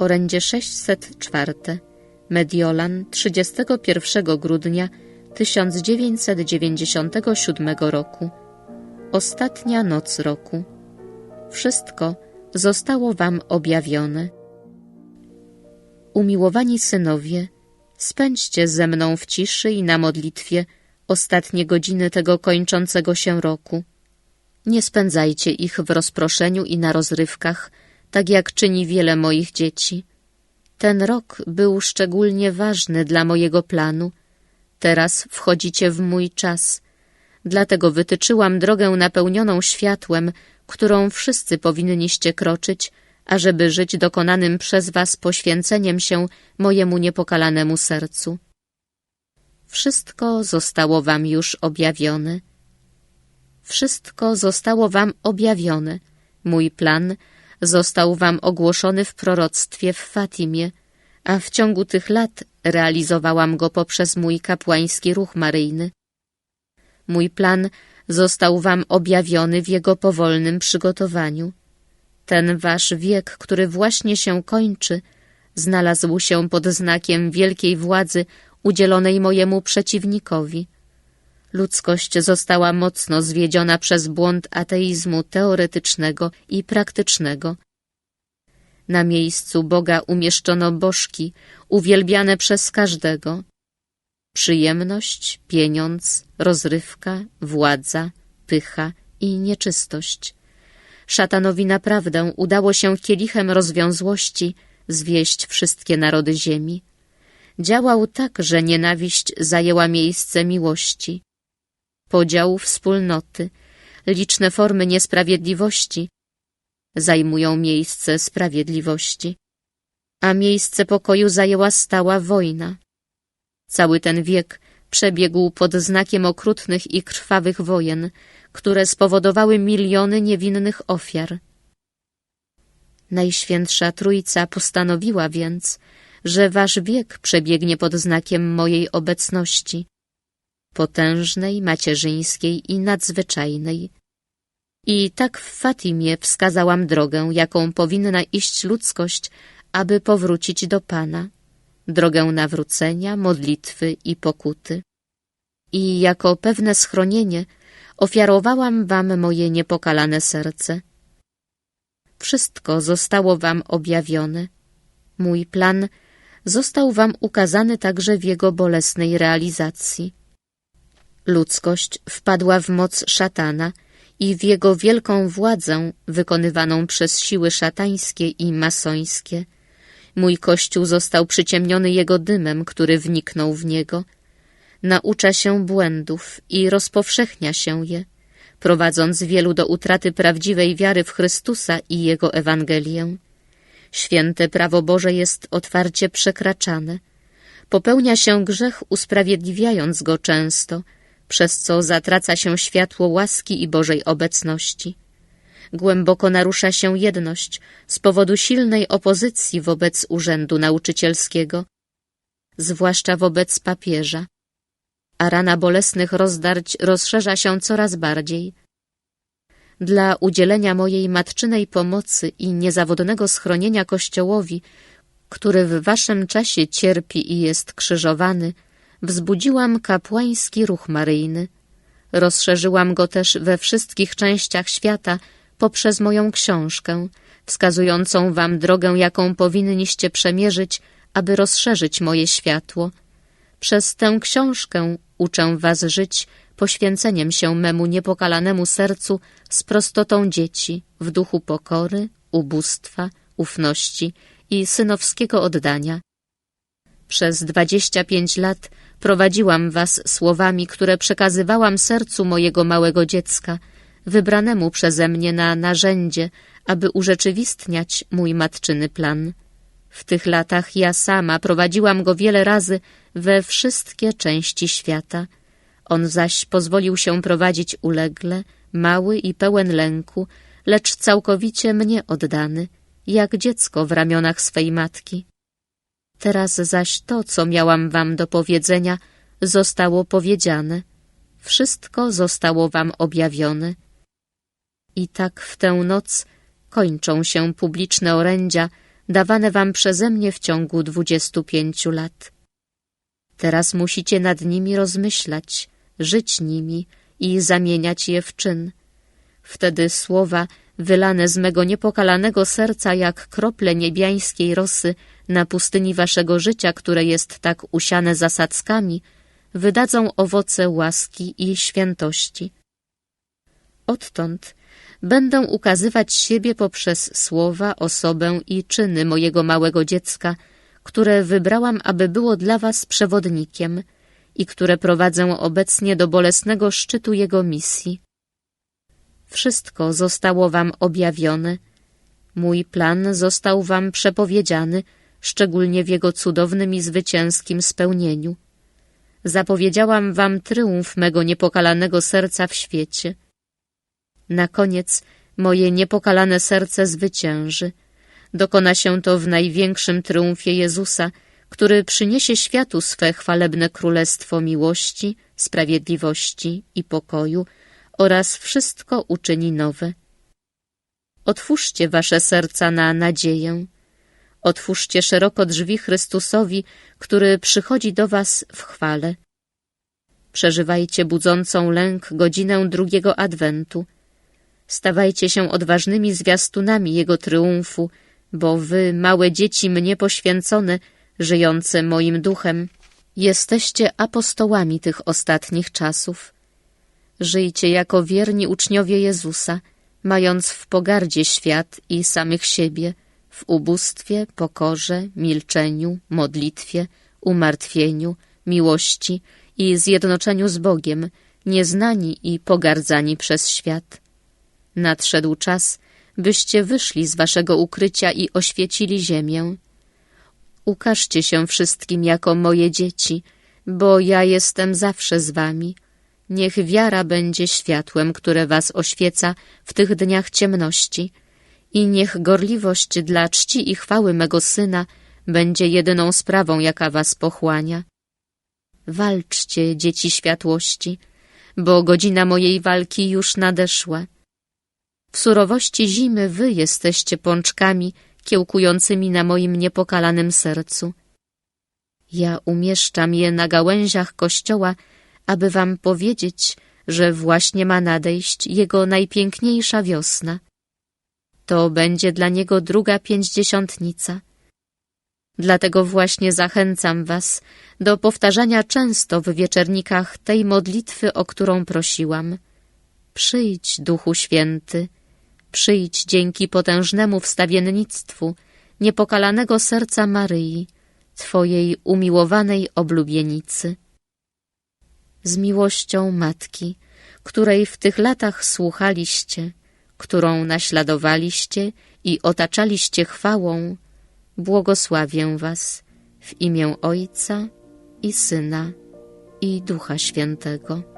Orędzie 604. Mediolan 31 grudnia 1997 roku. Ostatnia noc roku. Wszystko zostało wam objawione. Umiłowani synowie, spędźcie ze mną w ciszy i na modlitwie ostatnie godziny tego kończącego się roku. Nie spędzajcie ich w rozproszeniu i na rozrywkach, tak jak czyni wiele moich dzieci. Ten rok był szczególnie ważny dla mojego planu. Teraz wchodzicie w mój czas. Dlatego wytyczyłam drogę napełnioną światłem, którą wszyscy powinniście kroczyć, ażeby żyć dokonanym przez was poświęceniem się mojemu niepokalanemu sercu. Wszystko zostało wam już objawione. Wszystko zostało wam objawione. Mój plan został wam ogłoszony w proroctwie w Fatimie, a w ciągu tych lat realizowałam go poprzez mój kapłański ruch maryjny. Mój plan został wam objawiony w jego powolnym przygotowaniu. Ten wasz wiek, który właśnie się kończy, znalazł się pod znakiem wielkiej władzy udzielonej mojemu przeciwnikowi. Ludzkość została mocno zwiedziona przez błąd ateizmu teoretycznego i praktycznego. Na miejscu Boga umieszczono bożki, uwielbiane przez każdego. Przyjemność, pieniądz, rozrywka, władza, pycha i nieczystość. Szatanowi naprawdę udało się kielichem rozwiązłości zwieść wszystkie narody ziemi. Działał tak, że nienawiść zajęła miejsce miłości. Podział wspólnoty, liczne formy niesprawiedliwości zajmują miejsce sprawiedliwości, a miejsce pokoju zajęła stała wojna. Cały ten wiek przebiegł pod znakiem okrutnych i krwawych wojen, które spowodowały miliony niewinnych ofiar. Najświętsza Trójca postanowiła więc, że wasz wiek przebiegnie pod znakiem mojej obecności, potężnej, macierzyńskiej i nadzwyczajnej. I tak w Fatimie wskazałam drogę, jaką powinna iść ludzkość, aby powrócić do Pana, drogę nawrócenia, modlitwy i pokuty. I jako pewne schronienie ofiarowałam wam moje niepokalane serce. Wszystko zostało wam objawione. Mój plan został wam ukazany także w jego bolesnej realizacji. Ludzkość wpadła w moc szatana i w jego wielką władzę wykonywaną przez siły szatańskie i masońskie. Mój kościół został przyciemniony jego dymem, który wniknął w niego. Naucza się błędów i rozpowszechnia się je, prowadząc wielu do utraty prawdziwej wiary w Chrystusa i Jego Ewangelię. Święte prawo Boże jest otwarcie przekraczane. Popełnia się grzech, usprawiedliwiając go często – przez co zatraca się światło łaski i Bożej obecności. Głęboko narusza się jedność z powodu silnej opozycji wobec urzędu nauczycielskiego, zwłaszcza wobec papieża, a rana bolesnych rozdarć rozszerza się coraz bardziej. Dla udzielenia mojej matczynej pomocy i niezawodnego schronienia Kościołowi, który w waszym czasie cierpi i jest krzyżowany, wzbudziłam kapłański ruch maryjny. Rozszerzyłam go też we wszystkich częściach świata poprzez moją książkę, wskazującą wam drogę, jaką powinniście przemierzyć, aby rozszerzyć moje światło. Przez tę książkę uczę was żyć poświęceniem się memu niepokalanemu sercu z prostotą dzieci, w duchu pokory, ubóstwa, ufności i synowskiego oddania. Przez dwadzieścia pięć lat Prowadziłam was słowami, które przekazywałam sercu mojego małego dziecka, wybranemu przeze mnie na narzędzie, aby urzeczywistniać mój matczyny plan. W tych latach ja sama prowadziłam go wiele razy we wszystkie części świata. On zaś pozwolił się prowadzić ulegle, mały i pełen lęku, lecz całkowicie mnie oddany, jak dziecko w ramionach swej matki. Teraz zaś to, co miałam wam do powiedzenia, zostało powiedziane. Wszystko zostało wam objawione. I tak w tę noc kończą się publiczne orędzia dawane wam przeze mnie w ciągu dwudziestu pięciu lat. Teraz musicie nad nimi rozmyślać, żyć nimi i zamieniać je w czyn. Wtedy słowa wylane z mego niepokalanego serca jak krople niebiańskiej rosy na pustyni waszego życia, które jest tak usiane zasadzkami, wydadzą owoce łaski i świętości. Odtąd będę ukazywać siebie poprzez słowa, osobę i czyny mojego małego dziecka, które wybrałam, aby było dla was przewodnikiem i które prowadzę obecnie do bolesnego szczytu jego misji. Wszystko zostało wam objawione, mój plan został wam przepowiedziany, szczególnie w jego cudownym i zwycięskim spełnieniu. Zapowiedziałam wam tryumf mego niepokalanego serca w świecie. Na koniec moje niepokalane serce zwycięży. Dokona się to w największym tryumfie Jezusa, który przyniesie światu swe chwalebne królestwo miłości, sprawiedliwości i pokoju oraz wszystko uczyni nowe. Otwórzcie wasze serca na nadzieję. Otwórzcie szeroko drzwi Chrystusowi, który przychodzi do was w chwale. Przeżywajcie budzącą lęk godzinę drugiego adwentu. Stawajcie się odważnymi zwiastunami Jego tryumfu, bo wy, małe dzieci mnie poświęcone, żyjące moim duchem, jesteście apostołami tych ostatnich czasów. Żyjcie jako wierni uczniowie Jezusa, mając w pogardzie świat i samych siebie, w ubóstwie, pokorze, milczeniu, modlitwie, umartwieniu, miłości i zjednoczeniu z Bogiem, nieznani i pogardzani przez świat. Nadszedł czas, byście wyszli z waszego ukrycia i oświecili ziemię. Ukażcie się wszystkim jako moje dzieci, bo ja jestem zawsze z wami. Niech wiara będzie światłem, które was oświeca w tych dniach ciemności i niech gorliwość dla czci i chwały mego Syna będzie jedyną sprawą, jaka was pochłania. Walczcie, dzieci światłości, bo godzina mojej walki już nadeszła. W surowości zimy wy jesteście pączkami kiełkującymi na moim niepokalanym sercu. Ja umieszczam je na gałęziach kościoła, aby wam powiedzieć, że właśnie ma nadejść jego najpiękniejsza wiosna. To będzie dla niego druga pięćdziesiątnica. Dlatego właśnie zachęcam was do powtarzania często w wieczernikach tej modlitwy, o którą prosiłam. Przyjdź, Duchu Święty, Przyjdź dzięki potężnemu wstawiennictwu niepokalanego serca Maryi, Twojej umiłowanej oblubienicy. Z miłością Matki, której w tych latach słuchaliście, którą naśladowaliście i otaczaliście chwałą, błogosławię Was w imię Ojca i Syna i Ducha Świętego.